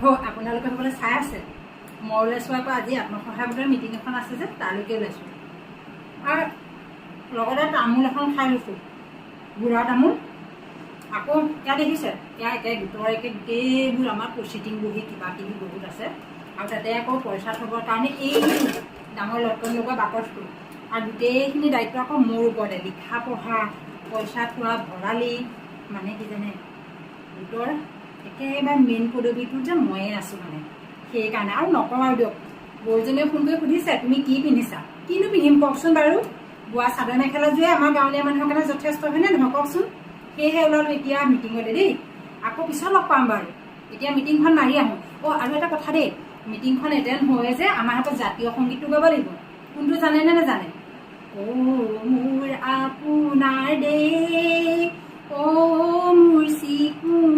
হ আপোনালোকে সকলোৱে চাই আছে। মই ওলাইছোঁ আকৌ আজি আত্মসহায়ক গোটৰ মিটিং এখন আছে যে তালৈকে ওলাইছোঁ আৰু লগতে তামোল এখন খাই লৈছোঁ। বুঢ়া তামোল। আকৌ ইয়াত দেখিছে ইয়াৰ একে গোটৰ একে গোটেইবোৰ আমাৰ প্ৰচিডিং বহি কিবা কিবি বহুত আছে। আৰু তাতে আকৌ পইচা থবৰ কাৰণে এই ডাঙৰ লটকন লগোৱা বাকচটো আৰু গোটেইখিনি দায়িত্ব আকৌ মোৰ ওপৰতে। লিখা পঢ়া পইচা থোৱা ভৰালি মানে কি জানে? গোটৰ একেবাৰে মেইন পদবীটোত যে ময়ে আছোঁ মানে। সেইকাৰণে আৰু নকওঁ আৰু দিয়ক। বৌজনীয়ে কৰি সুধিছে তুমি কি পিন্ধিছা? কিনো পিন্ধিম কওকচোন বাৰু। বোৱা চাদৰ মেখেলাযোৰে আমাৰ গাঁৱলীয়া মানুহৰ কাৰণে যথেষ্ট হয়নে নহয় কওকচোন? সেয়েহে ওলালোঁ এতিয়া মিটিঙতে দেই। আকৌ পিছত লগ পাম বাৰু। এতিয়া মিটিংখন মাৰি আহোঁ। অঁ আৰু এটা কথা দেই। মিটিংখন এটেণ্ড হয় যে আমাৰ হাতত জাতীয় সংগীতটো গাব লাগিব। কোনটো জানে নে নাজানে? অ' মোৰ আপোনাৰ অ'